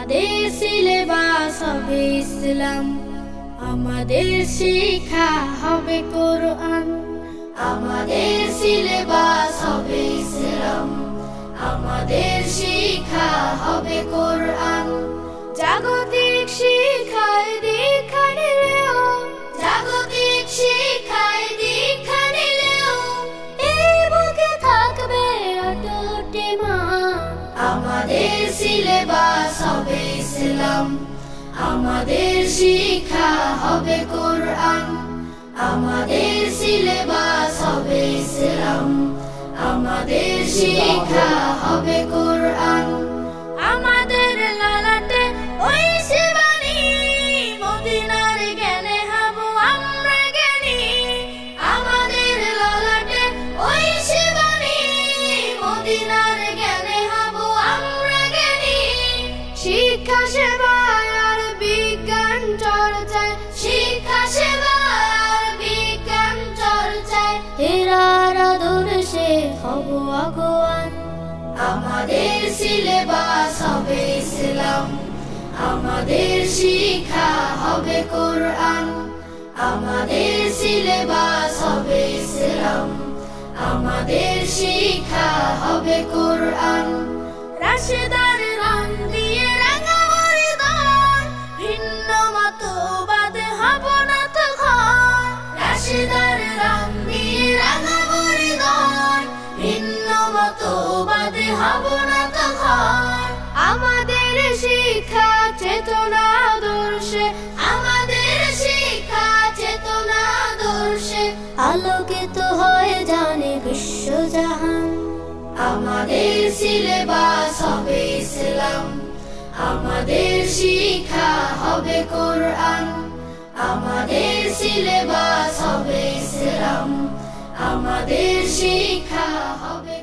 আমাদের সিলেবাস হবে ইসলাম। আমাদের শিক্ষা হবে কোরআন। আমাদের সিলেবাস হবে ইসলাম। আমাদের শিক্ষা হবে কোরআন। জাগতিক আমাদের সিলেবাস হবে ইসলাম। আমাদের শিক্ষা হবে কোরআন। আমাদের সিলেবাস হবে ইসলাম। আমাদের শিক্ষা হবে কোরআন। হব আমাদের সিলেবাস হবে ইসলাম। আমাদের শিক্ষা হবে কোরআন। আমাদের সিলেবাস হবে ইসলাম। আমাদের শিক্ষা হবে কোরআন। রাশেদার আমাদের শিক্ষা চেতনা দর্শে। আমাদের শিক্ষা চেতনা দর্শে। আলোকিত হয়ে জানে বিশ্বজাহান। আমাদের সিলেবাস হবে ইসলাম। আমাদের শিক্ষা হবে কোরআন। আমাদের সিলেবাস হবে ইসলাম। আমাদের শিক্ষা হবে